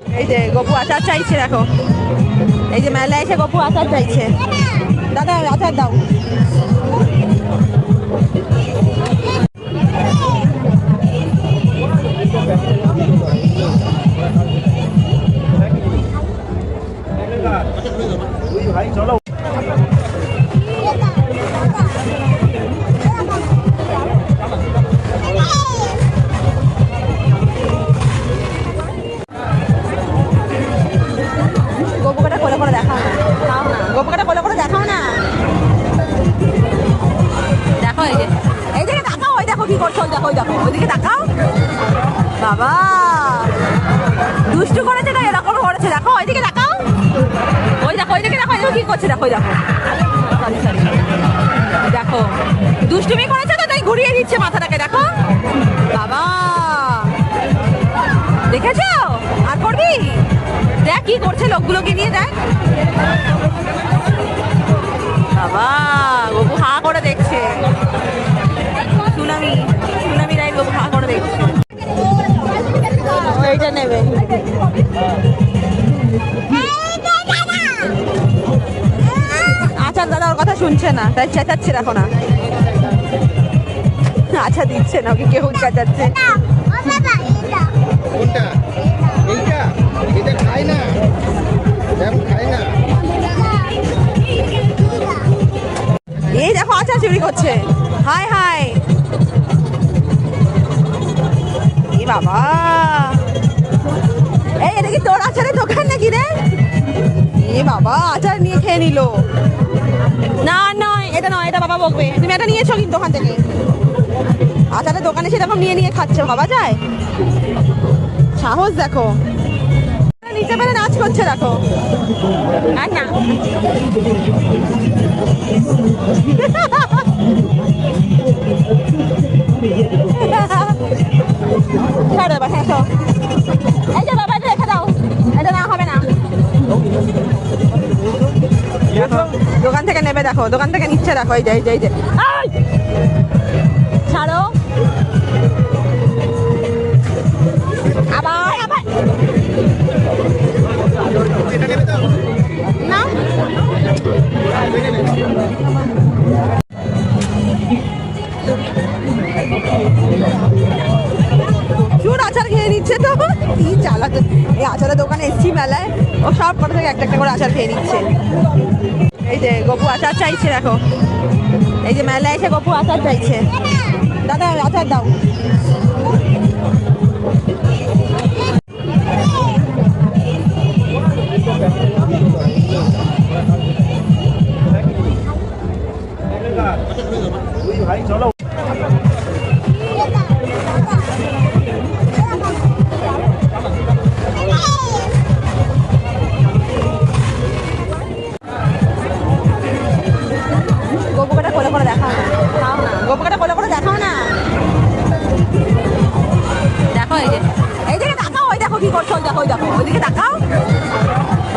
এই যে গপু আচার চাইছে, দেখো। এই যে মেলায় এসে গপু আচার চাইছে। দাদা, আচার দাও। ওইদিকে তাকাও। বাবা। দুষ্টু করেছে না? এরকম করেছে। দেখো, ওইদিকে তাকাও। ওই দেখো, ওইদিকে দেখো দেখো কি করছে? দেখো দেখো। দেখো। দুষ্টুমি করেছে তো, তাই ঘুরিয়ে দিচ্ছে মাথাটাকে, দেখো। বাবা। দেখেছ? আর করবি? দেখ কি করছে লোকগুলোকে নিয়ে, দেখ। আচার দাদা ওর কথা শুনছে না তাই চেঁচাচ্ছে দেখো না। আচ্ছা দিচ্ছে না ওকে কেউ চেঁচাচ্ছে। কোনটা? এইটা? এটা খাই না। খাই না। এই দেখো আচার চুরি করছে। হাই হাই এ বাবা। এই, এটা তোর আচারের দোকান নাকি রে? এ বাবা, আচার নিয়ে খেয়ে নিল। না, নয়, এটা নয়, এটা বাবা বকবে। তুমি এটা নিয়েছো কিন্তু দোকান থেকে। আচারের দোকানে সেরকম নিয়ে নিয়ে খাচ্ছে ভাবা যায়। সাহস দেখো। নিচে পেলে নাচ করছে, দেখো। আর না। ছাড়ো এবার হ্যাঁ দেখো দোকান থেকে নিচ্ছে দেখো এই যে এই যে এই যে। ছাড়ো। চুর আচার খেয়ে নিচ্ছে তো। কি চালাতে এই আচারের দোকানে এসছি মেলায়। ও সব কটা থেকে একটা একটা করে আচার খেয়ে নিচ্ছে। এই যে গপু আচার চাইছে, দেখো। এই যে মেলায় এসে গপু আচার চাইছে। দাদা, আচার দাও।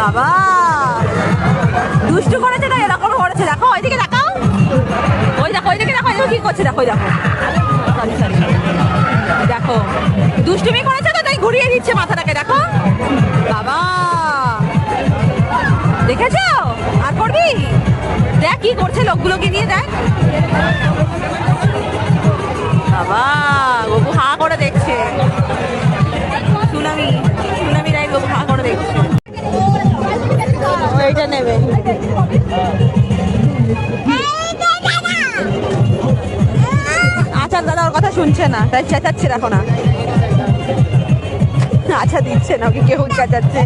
বাবা। দুষ্টু করেছে না এরকম করেছে। দেখো, ওইদিকে তাকাও ওই দেখো, ওইদিকে দেখো দেখো কি করছে, দেখো দেখো। দেখো, দুষ্টুমি করেছে তো, তাই ঘুরিয়ে দিচ্ছে মাথাটাকে, দেখো। বাবা। দেখেছ? আর করবি? দেখ কি করছে লোকগুলোকে নিয়ে, দেখ। আচার দাদা ওর কথা শুনছে না তাই চেঁচাচ্ছে দেখো না। আচ্ছা দিচ্ছে না ওকে কেউ চেঁচাচ্ছে।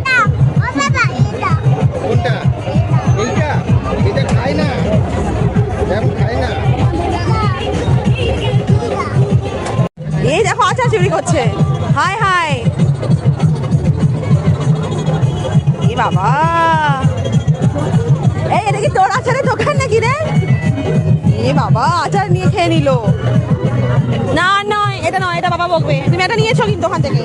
এই দেখো আচার চুরি করছে। হাই হাই বাবা। এই, এটা কি তোর আচারের দোকান নাকি রে? এ বাবা, আচার নিয়ে খেয়ে নিল। না, নয়, এটা নয়, এটা বাবা বকবে। তুমি এটা নিয়েছো কিন্তু দোকান থেকে।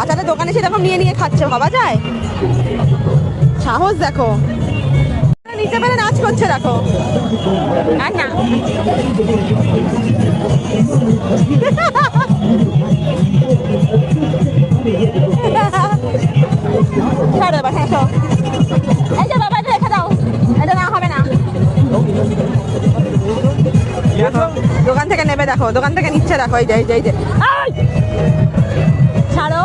আচারের দোকানে সেরকম নিয়ে নিয়ে খাচ্ছে, ভাবা যায়? সাহস দেখো। নিচে পেলে নাচ করছে, দেখো। আর না দোকান থেকে নেবে, দেখো, দোকান থেকে নিচ্ছে, দেখো, এই যে এই যে ছাড়ো।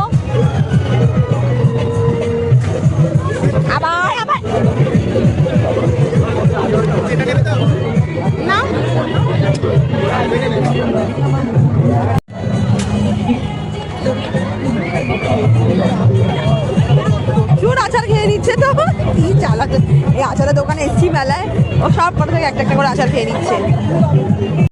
আবার না। চুর নিচ্ছে তো? কি চালাতে এই আচারের দোকানে এসছি মেলায়। ও সব কটা থেকে একটা একটা করে আচার খেয়ে নিচ্ছে।